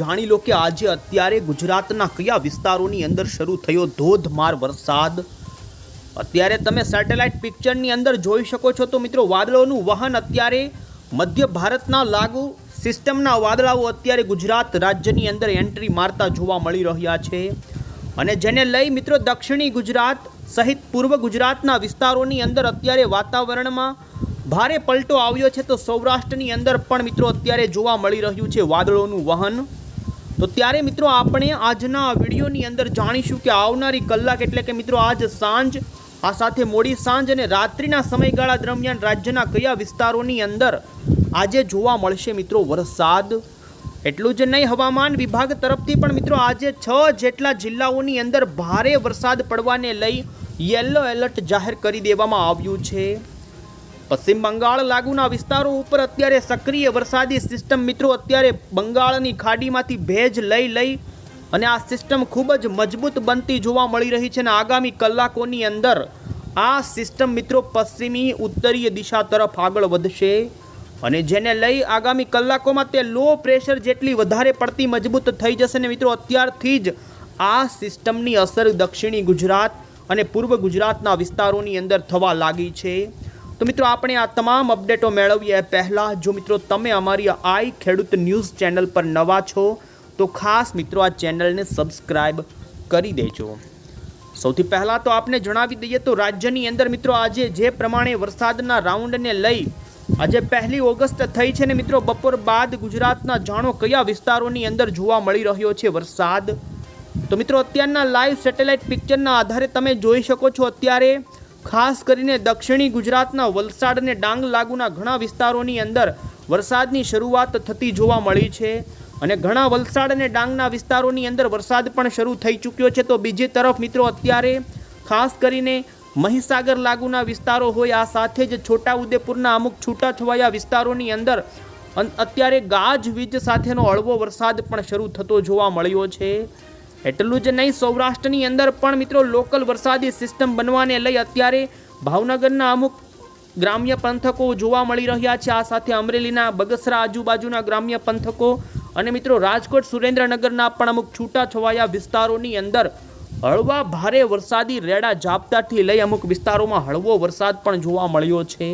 જાણી લો કે આજે અત્યારે ગુજરાતના કયા વિસ્તારોની અંદર શરૂ થયો ધોધમાર વરસાદ? અત્યારે તમે સેટેલાઇટ પિક્ચરની અંદર જોઈ શકો છો તો મિત્રો, વાદળોનું વહન અત્યારે મધ્ય ભારતના લાગુ સિસ્ટમના વાદળાઓ અત્યારે ગુજરાત રાજ્યની અંદર એન્ટ્રી મારતા જોવા મળી રહ્યા છે. અને જેને લઈ મિત્રો, દક્ષિણી ગુજરાત સહિત પૂર્વ ગુજરાતના વિસ્તારોની અંદર અત્યારે વાતાવરણમાં ભારે પલટો આવ્યો છે તો સૌરાષ્ટ્રની અંદર પણ મિત્રો અત્યારે જોવા મળી રહ્યું છે વાદળોનું વહન. તો ત્યારે મિત્રો આપણે આજના વિડીયોની અંદર જાણીશું કે આવનારી કલાક એટલે કે મિત્રો આજ સાંજ, આ સાથે મોડી સાંજ અને રાત્રિના સમયગાળા દરમિયાન રાજ્યના કયા વિસ્તારોની અંદર આજે જોવા મળશે મિત્રો વરસાદ? એટલું જ નહીં, હવામાન વિભાગ તરફથી પણ મિત્રો આજે છ જેટલા જિલ્લાઓની અંદર ભારે વરસાદ પડવાને લઈ યલો એલર્ટ જાહેર કરી દેવામાં આવ્યું છે. પશ્ચિમ બંગાળ લાગુના વિસ્તારો ઉપર અત્યારે સક્રિય વરસાદી સિસ્ટમ મિત્રો અત્યારે બંગાળની ખાડીમાંથી ભેજ લઈ લઈ અને આ સિસ્ટમ ખૂબ જ મજબૂત બનતી જોવા મળી રહી છે અને આગામી કલાકોની અંદર આ સિસ્ટમ મિત્રો પશ્ચિમી ઉત્તરીય દિશા તરફ આગળ વધશે અને જેને લઈ આગામી કલાકોમાં તે લો પ્રેશર જેટલી વધારે પડતી મજબૂત થઈ જશે ને મિત્રો અત્યારથી જ આ સિસ્ટમની અસર દક્ષિણી ગુજરાત અને પૂર્વ ગુજરાતના વિસ્તારોની અંદર થવા લાગી છે. તો મિત્રો, આપણે આ તમામ અપડેટો મેળવીએ. પહેલાં, જો મિત્રો, તમે અમારી આઈ ખેડૂત ન્યૂઝ ચેનલ પર નવા છો, તો ખાસ મિત્રો, આ ચેનલને સબસ્ક્રાઈબ કરી દેજો. સૌથી પહેલાં તો આપને જણાવી દઈએ તો રાજ્યની અંદર મિત્રો, આજે જે પ્રમાણે વરસાદના રાઉન્ડને લઈ આજે પહેલી ઓગસ્ટ થઈ છે ને મિત્રો, બપોર બાદ ગુજરાતના જાણો કયા વિસ્તારોની અંદર જોવા મળી રહ્યો છે વરસાદ? તો મિત્રો, અત્યારના લાઈવ સેટેલાઇટ પિક્ચરના આધારે તમે જોઈ શકો છો અત્યારે ખાસ કરીને દક્ષિણી ગુજરાતના વલસાડ અને ડાંગ લાગુના ઘણા વિસ્તારોની અંદર વરસાદની શરૂઆત થતી જોવા મળી છે. અને ઘણા વલસાડ અને ડાંગના વિસ્તારોની અંદર વરસાદ પણ શરૂ થઈ ચૂક્યો છે. તો બીજી તરફ મિત્રો અત્યારે ખાસ કરીને મહીસાગર લાગુના વિસ્તારો હોય, આ સાથે જ છોટાઉદેપુરના અમુક છૂટાછવાયા વિસ્તારોની અંદર અત્યારે ગાજવીજ સાથેનો હળવો વરસાદ પણ શરૂ થતો જોવા મળ્યો છે. એટલું જ નહીં, સૌરાષ્ટ્રની અંદર પણ મિત્રો લોકલ વરસાદી સિસ્ટમ બનવાને લઈ અત્યારે ભાવનગરના અમુક ગ્રામ્ય પંથકો જોવા મળી રહ્યા છે. આ સાથે અમરેલીના બગસરા આજુબાજુના ગ્રામ્ય પંથકો અને મિત્રો રાજકોટ સુરેન્દ્રનગરના પણ અમુક છૂટાછવાયા વિસ્તારોની અંદર હળવા ભારે વરસાદી રેડા ઝાપટાથી લઈ અમુક વિસ્તારોમાં હળવો વરસાદ પણ જોવા મળ્યો છે.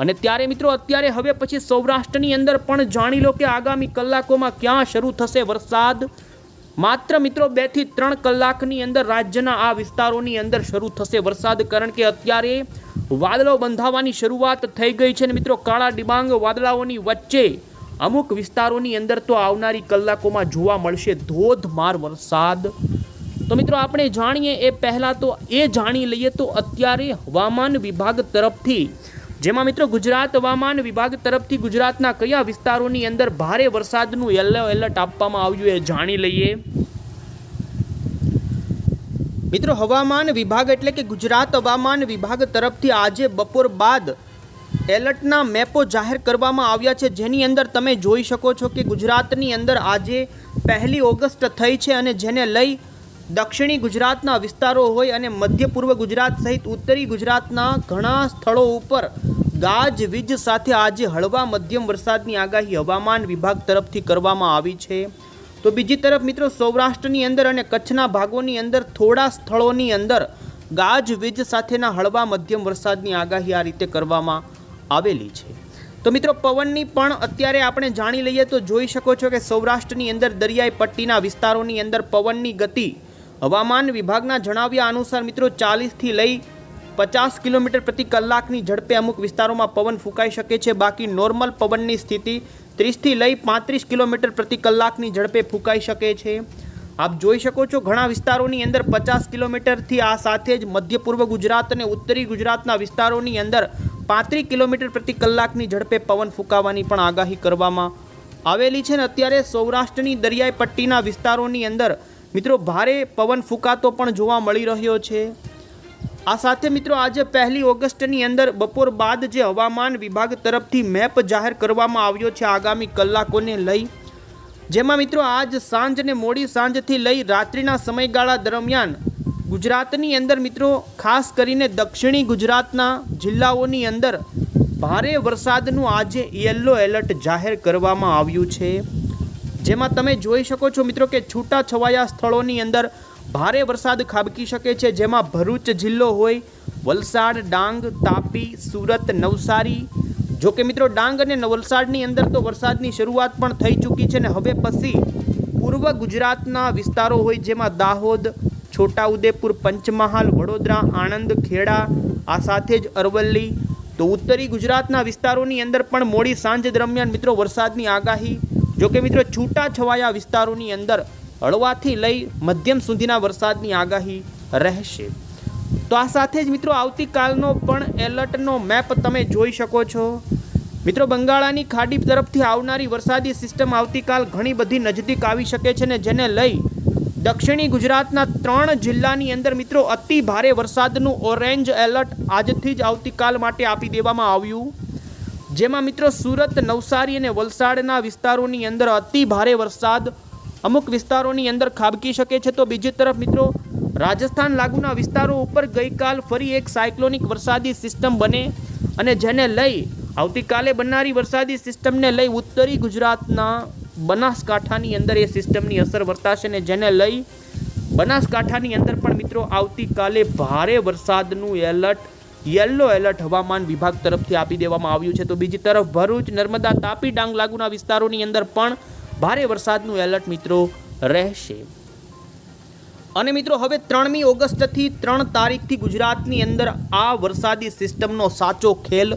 અને ત્યારે મિત્રો અત્યારે હવે પછી સૌરાષ્ટ્રની અંદર પણ જાણી લો કે આગામી કલાકોમાં ક્યાં શરૂ થશે વરસાદ? માત્ર મિત્રો બેથી ત્રણ કલાકની અંદર રાજ્યના આ વિસ્તારોની અંદર શરૂ થશે વરસાદ, કારણ કે અત્યારે વાદળો બંધાવાની શરૂઆત થઈ ગઈ છે અને મિત્રો કાળા ડિબાંગ વાદળાઓની વચ્ચે અમુક વિસ્તારોની અંદર તો આવનારી કલાકોમાં જોવા મળશે ધોધમાર વરસાદ. તો મિત્રો આપણે જાણીએ એ પહેલાં તો એ જાણી લઈએ તો અત્યારે હવામાન વિભાગ તરફથી જેમાં મિત્રો ગુજરાત હવામાન વિભાગ તરફથી ગુજરાતના કયા વિસ્તારોની અંદર ભારે વરસાદનું યલો એલર્ટ આપવામાં આવ્યું એ જાણી લઈએ. મિત્રો હવામાન વિભાગ એટલે કે ગુજરાત હવામાન વિભાગ તરફથી આજે બપોર બાદ એલર્ટના મેપો જાહેર કરવામાં આવ્યા છે. જેની અંદર તમે જોઈ શકો છો કે ગુજરાતની અંદર આજે પહેલી ઓગસ્ટ થઈ છે અને જેને લઈ દક્ષિણી ગુજરાતના વિસ્તારો હોય અને મધ્ય પૂર્વ ગુજરાત સહિત ઉત્તરી ગુજરાતના ઘણા સ્થળો ઉપર ગાજવીજ સાથે આજે હળવા મધ્યમ વરસાદની આગાહી હવામાન વિભાગ તરફથી કરવામાં આવી છે. તો બીજી તરફ મિત્રો સૌરાષ્ટ્રની અંદર અને કચ્છના ભાગોની અંદર થોડા સ્થળોની અંદર ગાજવીજ સાથેના હળવા મધ્યમ વરસાદની આગાહી આ રીતે કરવામાં આવેલી છે. તો મિત્રો પવનની પણ અત્યારે આપણે જાણી લઈએ તો જોઈ શકો છો કે સૌરાષ્ટ્રની અંદર દરિયાઈ પટ્ટીના વિસ્તારોની અંદર પવનની ગતિ હવામાન વિભાગના જણાવ્યા અનુસાર મિત્રો ચાલીસથી લઈ પચાસ કિલોમીટર પ્રતિ કલાકની ઝડપે અમુક વિસ્તારોમાં પવન ફૂંકાઈ શકે છે. બાકી નોર્મલ પવનની સ્થિતિ ત્રીસથી લઈ પાંત્રીસ કિલોમીટર પ્રતિ કલાકની ઝડપે ફૂંકાઈ શકે છે. આપ જોઈ શકો છો ઘણા વિસ્તારોની અંદર પચાસ કિલોમીટરથી આ સાથે જ મધ્ય પૂર્વ ગુજરાત અને ઉત્તરી ગુજરાતના વિસ્તારોની અંદર પાંત્રીસ કિલોમીટર પ્રતિ કલાકની ઝડપે પવન ફૂંકાવાની પણ આગાહી કરવામાં આવેલી છે. ને અત્યારે સૌરાષ્ટ્રની દરિયાઈ પટ્ટીના વિસ્તારોની અંદર મિત્રો, ભારે પવન ફૂંકાતો પણ જોવા મળી રહ્યો છે. આ સાથે મિત્રો, આજે પહેલી ઓગસ્ટની અંદર બપોર બાદ જે હવામાન વિભાગ તરફથી મેપ જાહેર કરવામાં આવ્યો છે આગામી કલાકોને લઈ. જેમાં મિત્રો, આજ સાંજ અને મોડી સાંજથી લઈ રાત્રિના સમયગાળા દરમિયાન ગુજરાતની અંદર મિત્રો, ખાસ કરીને દક્ષિણી ગુજરાતના જિલ્લાઓની અંદર ભારે વરસાદનું આજે યલો એલર્ટ જાહેર કરવામાં આવ્યું છે. જેમાં તમે જોઈ શકો છો મિત્રો કે છૂટા છવાયા સ્થળોની અંદર ભારે વરસાદ ખાબકી શકે છે, જેમાં ભરૂચ જિલ્લો હોય, વલસાડ, ડાંગ, તાપી, સુરત, નવસારી. જો કે મિત્રો ડાંગ અને વલસાડની અંદર તો વરસાદની શરૂઆત પણ થઈ ચૂકી છે ને હવે પછી પૂર્વ ગુજરાતના વિસ્તારો હોય જેમાં દાહોદ, છોટાઉદેપુર, પંચમહાલ, વડોદરા, આણંદ, ખેડા, આ સાથે જ અરવલ્લી. તો ઉત્તરી ગુજરાતના વિસ્તારોની અંદર પણ મોડી સાંજ દરમિયાન મિત્રો વરસાદની આગાહી જો કે મિત્રો છૂટા છવાયા વિસ્તારોની અંદર હળવાથી લઈ મધ્યમ સુધીના વરસાદની આગાહી રહેશે. તો આ સાથે જ મિત્રો આવતીકાલનો પણ એલર્ટનો મેપ તમે જોઈ શકો છો. મિત્રો બંગાળાની ખાડી તરફથી આવનારી વરસાદી સિસ્ટમ આવતીકાલ ઘણી બધી નજદીક આવી શકે છે ને જેને લઈ દક્ષિણી ગુજરાતના ત્રણ જિલ્લાની અંદર મિત્રો અતિ ભારે વરસાદનું ઓરેન્જ એલર્ટ આજથી જ આવતીકાલ માટે આપી દેવામાં આવ્યું. જેમાં મિત્રો સુરત, નવસારી અને વલસાડના વિસ્તારોની અંદર અતિ ભારે વરસાદ અમુક વિસ્તારોની અંદર ખાબકી શકે છે. તો બીજી તરફ મિત્રો, રાજસ્થાન લાગુના વિસ્તારો ઉપર ગઈકાલ ફરી એક સાયક્લોનિક વરસાદી સિસ્ટમ બને અને જેને લઈ આવતીકાલે બનનારી વરસાદી સિસ્ટમને લઈ ઉત્તરી ગુજરાતના બનાસકાંઠાની અંદર એ સિસ્ટમની અસર વર્તાશે ને જેને લઈ બનાસકાંઠાની અંદર પણ મિત્રો આવતીકાલે ભારે વરસાદનું એલર્ટ યલો એલર્ટ હવામાન વિભાગ તરફથી આપી દેવામાં આવ્યું છે. તો બીજી તરફ ભરૂચ, નર્મદા, તાપી ડાંગ લાગુના વિસ્તારોની અંદર પણ ભારે વરસાદનું એલર્ટ મિત્રો રહેશે. અને મિત્રો, હવે ત્રણમી ઓગસ્ટથી ત્રણ તારીખથી ગુજરાતની અંદર આ વરસાદી સિસ્ટમનો સાચો ખેલ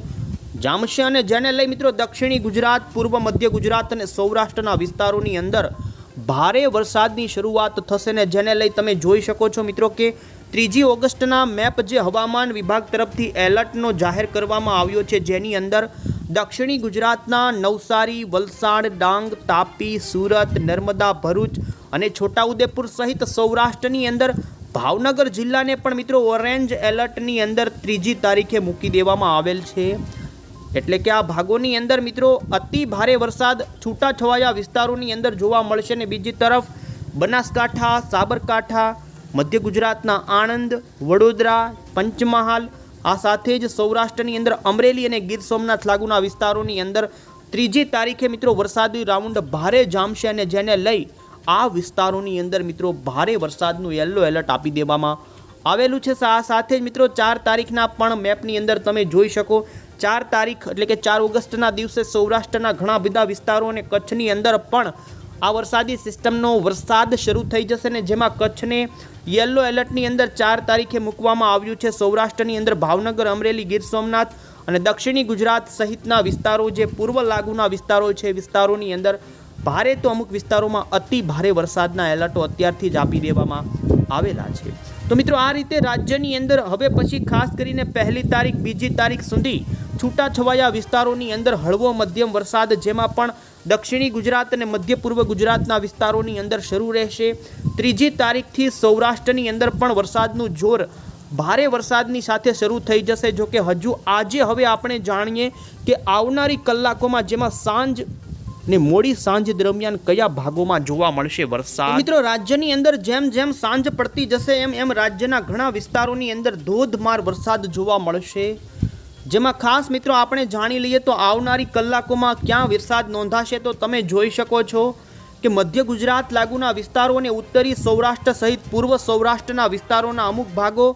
જામશે અને જેને લઈ મિત્રો દક્ષિણી ગુજરાત, પૂર્વ મધ્ય ગુજરાત અને સૌરાષ્ટ્રના વિસ્તારોની અંદર ભારે વરસાદની શરૂઆત થશે ને જેને લઈ તમે જોઈ શકો છો મિત્રો કે ત્રીજી ઓગસ્ટના મેપ જે હવામાન વિભાગ તરફથી એલર્ટનો જાહેર કરવામાં આવ્યો છે, જેની અંદર દક્ષિણી ગુજરાતના નવસારી, વલસાડ, ડાંગ, તાપી, સુરત, નર્મદા, ભરૂચ અને છોટાઉદેપુર સહિત સૌરાષ્ટ્રની અંદર ભાવનગર જિલ્લાને પણ મિત્રો ઓરેન્જ એલર્ટની અંદર ત્રીજી તારીખે મૂકી દેવામાં આવેલ છે. એટલે કે આ ભાગોની અંદર મિત્રો અતિ ભારે વરસાદ છૂટાછવાયા વિસ્તારોની અંદર જોવા મળશે ને બીજી તરફ બનાસકાંઠા, સાબરકાંઠા મધ્ય ગુજરાતના આણંદ, વડોદરા, પંચમહાલ, આ સાથે જ સૌરાષ્ટ્રની અંદર અમરેલી અને ગીર સોમનાથ લાગુના વિસ્તારોની અંદર ત્રીજી તારીખે મિત્રો વરસાદી રાઉન્ડ ભારે જામશે અને જેને લઈ આ વિસ્તારોની અંદર મિત્રો ભારે વરસાદનું યલો એલર્ટ આપી દેવામાં આવેલું છે. આ સાથે જ મિત્રો ચાર તારીખના પણ મેપની અંદર તમે જોઈ શકો. ચાર તારીખ એટલે કે ચાર ઓગસ્ટના દિવસે સૌરાષ્ટ્રના ઘણા બધા વિસ્તારો અને કચ્છની અંદર પણ આ વરસાદી સિસ્ટમનો વરસાદ શરૂ થઈ જશે ને જેમાં કચ્છને યલો એલર્ટની અંદર ચાર તારીખે મૂકવામાં આવ્યું છે. સૌરાષ્ટ્રની અંદર ભાવનગર, અમરેલી, ગીર સોમનાથ અને દક્ષિણી ગુજરાત સહિતના વિસ્તારો જે પૂર્વ લાગુના વિસ્તારો છે, વિસ્તારોની અંદર ભારે તો અમુક વિસ્તારોમાં અતિ ભારે વરસાદના એલર્ટો અત્યારથી જ આપી દેવામાં આવેલા છે. તો મિત્રો, આ રીતે રાજ્યની અંદર હવે પછી ખાસ કરીને પહેલી તારીખ, બીજી તારીખ સુધી છૂટાછવાયા વિસ્તારોની અંદર હળવો મધ્યમ વરસાદ, જેમાં પણ દક્ષિણી ગુજરાત અને મધ્ય પૂર્વ ગુજરાતના વિસ્તારોની અંદર શરૂ રહેશે. ત્રીજી તારીખથી સૌરાષ્ટ્રની અંદર પણ વરસાદનું જોર ભારે વરસાદની સાથે શરૂ થઈ જશે. જો કે હજુ આજે હવે આપણે જાણીએ કે આવનારી કલાકોમાં જેમાં સાંજ ને મોડી સાંજ દરમિયાન કયા ભાગોમાં જોવા મળશે વરસાદ? મિત્રો રાજ્યની અંદર જેમ જેમ સાંજ પડતી જશે, એમ એમ રાજ્યના ઘણા વિસ્તારોની અંદર ધોધમાર વરસાદ જોવા મળશે. જેમાં ખાસ મિત્રો આપણે જાણી લઈએ તો આવનારી કલાકોમાં ક્યાં વરસાદ નોંધાશે તો તમે જોઈ શકો છો કે મધ્ય ગુજરાત લાગુના વિસ્તારો અને ઉત્તરી સૌરાષ્ટ્ર સહિત પૂર્વ સૌરાષ્ટ્રના વિસ્તારોના અમુક ભાગો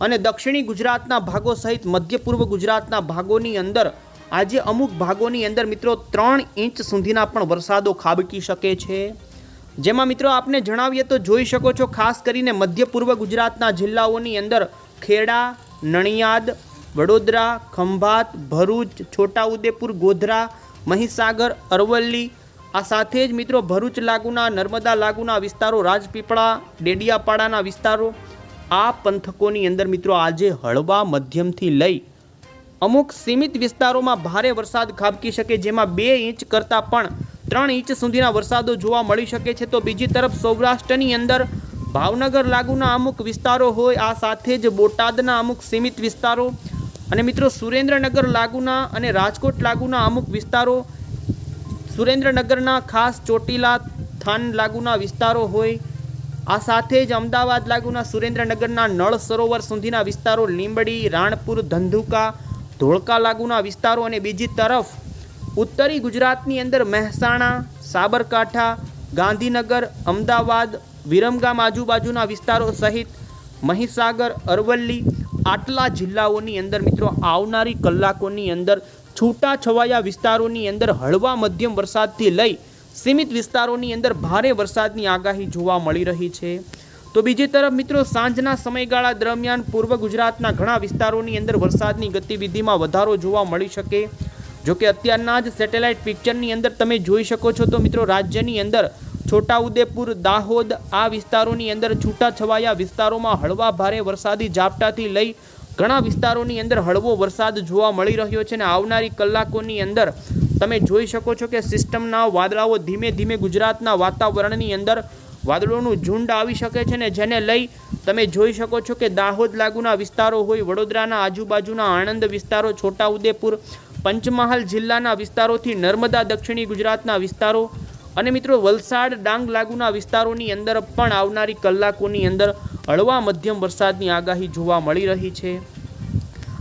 અને દક્ષિણી ગુજરાતના ભાગો સહિત મધ્ય પૂર્વ ગુજરાતના ભાગોની અંદર આજે અમુક ભાગોની અંદર મિત્રો ત્રણ ઇંચ સુધીના પણ વરસાદો ખાબકી શકે છે. જેમાં મિત્રો આપને જણાવીએ તો જોઈ શકો છો ખાસ કરીને મધ્ય પૂર્વ ગુજરાતના જિલ્લાઓની અંદર ખેડા નણિયાદ વડોદરા, ખંભાત, ભરૂચ, છોટાઉદેપુર, ગોધરા, મહીસાગર, અરવલ્લી, આ સાથે જ મિત્રો ભરૂચ લાગુના, નર્મદા લાગુના વિસ્તારો, રાજપીપળા, ડેડિયાપાડાના વિસ્તારો, આ પંથકોની અંદર મિત્રો આજે હળવા મધ્યમથી લઈ અમુક સીમિત વિસ્તારોમાં ભારે વરસાદ ખાબકી શકે, જેમાં બે ઇંચ કરતાં પણ ત્રણ ઇંચ સુધીના વરસાદો જોવા મળી શકે છે. તો બીજી તરફ સૌરાષ્ટ્રની અંદર ભાવનગર લાગુના અમુક વિસ્તારો હોય, આ સાથે જ બોટાદના અમુક સીમિત વિસ્તારો અને મિત્રો સુરેન્દ્રનગર લાગુના અને રાજકોટ લાગુના અમુક વિસ્તારો, સુરેન્દ્રનગરના ખાસ ચોટીલા થાન લાગુના વિસ્તારો હોય, આ સાથે જ અમદાવાદ લાગુના, સુરેન્દ્રનગરના નળ સરોવર સુધીના વિસ્તારો, લીંબડી, રાણપુર, ધંધુકા, ધોળકા લાગુના વિસ્તારો અને બીજી તરફ ઉત્તરી ગુજરાતની અંદર મહેસાણા, સાબરકાંઠા, ગાંધીનગર, અમદાવાદ, વિરમગામ આજુબાજુના વિસ્તારો સહિત, મહીસાગર, અરવલ્લી આટલા જિલ્લાઓની અંદર મિત્રો આવનારી કલાકોની અંદર છૂટા છવાયા વિસ્તારોની અંદર હળવા મધ્યમ વરસાદથી લઈ સીમિત વિસ્તારોની અંદર ભારે વરસાદની આગાહી જોવા મળી રહી છે. તો બીજી તરફ મિત્રો સાંજના સમયગાળા દરમિયાન પૂર્વ ગુજરાતના ઘણા વિસ્તારોની અંદર વરસાદની ગતિવિધિમાં વધારો જોવા મળી શકે. જો કે અત્યારના જ સેટેલાઇટ પિક્ચરની અંદર તમે જોઈ શકો છો તો મિત્રો રાજ્યની અંદર છોટાઉદેપુર, દાહોદ આ વિસ્તારોની અંદર છૂટાછવાયા વિસ્તારોમાં હળવા ભારે વરસાદી ઝાપટાથી લઈ ઘણા વિસ્તારોની અંદર હળવો વરસાદ જોવા મળી રહ્યો છે અને આવનારી કલાકોની અંદર તમે જોઈ શકો છો કે સિસ્ટમના વાદળાઓ ધીમે ધીમે ગુજરાતના વાતાવરણની અંદર વાદળોનું ઝુંડ આવી શકે છે ને જેને લઈ તમે જોઈ શકો છો કે દાહોદ લાગુના વિસ્તારો હોય, વડોદરાના આજુબાજુના આણંદ વિસ્તારો, છોટાઉદેપુર, પંચમહાલ જિલ્લાના વિસ્તારોથી નર્મદા દક્ષિણી ગુજરાતના વિસ્તારો અને મિત્રો, વલસાડ ડાંગ લાગુના વિસ્તારોની અંદર પણ આવનારી કલાકોની અંદર હળવા મધ્યમ વરસાદની આગાહી જોવા મળી રહી છે.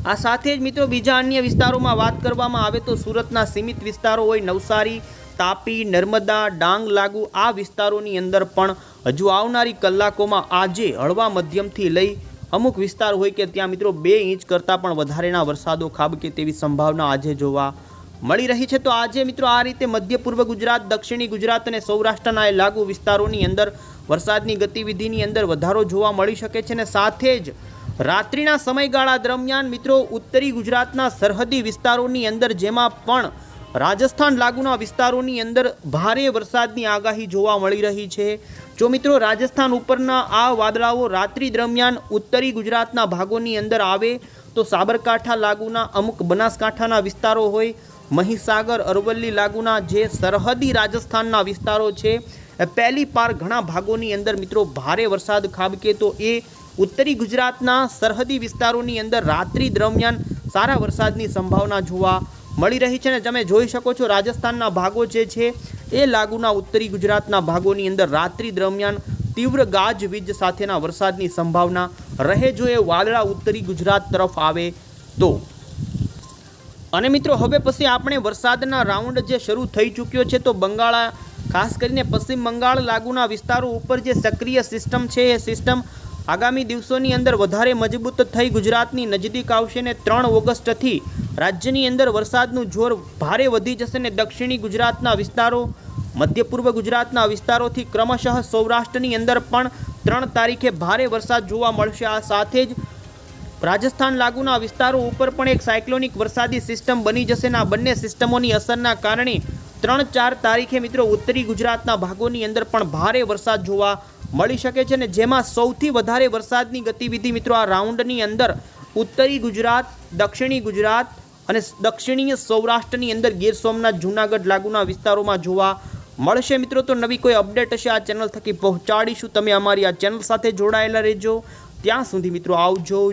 આ સાથે જ મિત્રો, બીજા અન્ય વિસ્તારોમાં વાત કરવામાં આવે તો સુરતના સીમિત વિસ્તારો હોય નવસારી, તાપી, નર્મદા, ડાંગ, લાગુ આ વિસ્તારોની અંદર પણ હજુ આવનારી કલાકોમાં આજે હળવા મધ્યમથી લઈ અમુક વિસ્તાર હોય કે ત્યાં મિત્રો બે ઇંચ કરતાં પણ વધારેના વરસાદો ખાબકે તેવી સંભાવના આજે જોવા મળી રહી છે. તો આજે મિત્રો આ રીતે મધ્ય પૂર્વ ગુજરાત, દક્ષિણી ગુજરાત અને સૌરાષ્ટ્રના એ લાગુ વિસ્તારોની અંદર વરસાદની ગતિવિધિની અંદર વધારો જોવા મળી શકે છે. અને સાથે જ રાત્રિના સમયગાળા દરમિયાન મિત્રો ઉત્તરી ગુજરાતના સરહદી વિસ્તારોની અંદર જેમાં પણ રાજસ્થાન લાગુના વિસ્તારોની અંદર ભારે વરસાદની આગાહી જોવા મળી રહી છે. જો મિત્રો રાજસ્થાન ઉપરના આ વાદળાઓ રાત્રિ દરમિયાન ઉત્તરી ગુજરાતના ભાગોની અંદર આવે, તો સાબરકાંઠા લાગુના અમુક બનાસકાંઠાના વિસ્તારો હોય મહીસાગર અરવલ્લી લાગુના જે સરહદી રાજસ્થાનના વિસ્તારો છે પહેલી પાર ઘણા ભાગોની અંદર મિત્રો ભારે વરસાદ ખાબકે, તો એ ઉત્તરી ગુજરાતના સરહદી વિસ્તારોની અંદર રાત્રિ દરમિયાન સારા વરસાદની સંભાવના જોવા મળી રહી છે ને તમે જોઈ શકો છો રાજસ્થાનના ભાગો જે છે, એ લાગુના ઉત્તરી ગુજરાતના ભાગોની અંદર રાત્રિ દરમિયાન તીવ્ર ગાજવીજ સાથેના વરસાદની સંભાવના રહે જો એ વાદળા ઉત્તરી ગુજરાત તરફ આવે તો. અને મિત્રો, હવે પછી આપણે વરસાદના રાઉન્ડ જે શરૂ થઈ ચૂક્યો છે, તો બંગાળા, ખાસ કરીને પશ્ચિમ બંગાળ લાગુના વિસ્તારો ઉપર જે સક્રિય સિસ્ટમ છે, એ સિસ્ટમ આગામી દિવસોની અંદર વધારે મજબૂત થઈ ગુજરાતની નજીક આવશે ને ત્રણ ઓગસ્ટથી રાજ્યની અંદર વરસાદનું જોર ભારે વધી જશે ને દક્ષિણી ગુજરાતના વિસ્તારો, મધ્ય પૂર્વ ગુજરાતના વિસ્તારોથી ક્રમશઃ સૌરાષ્ટ્રની અંદર પણ ત્રણ તારીખે ભારે વરસાદ જોવા મળશે. આ સાથે જ રાજસ્થાન લાગુના વિસ્તારો ઉપર પણ એક સાયક્લોનિક વરસાદી સિસ્ટમ બની જશે આ બંને સિસ્ટમોની અસરના કારણે ત્રણ ચાર તારીખે મિત્રો ઉત્તરી ગુજરાતના ભાગોની અંદર પણ ભારે વરસાદ જોવા મળી શકે છે ને જેમાં સૌથી વધારે વરસાદની ગતિવિધિ મિત્રો આ રાઉન્ડની અંદર ઉત્તરી ગુજરાત, દક્ષિણી ગુજરાત અને દક્ષિણીય સૌરાષ્ટ્રની અંદર ગીર સોમનાથ, જૂનાગઢ લાગુના વિસ્તારોમાં જોવા મળશે મિત્રો. તો નવી કોઈ અપડેટ હશે આ ચેનલ થકી પહોંચાડીશું. તમે અમારી આ ચેનલ સાથે જોડાયેલા રહેજો. ત્યાં સુધી મિત્રો આવજો.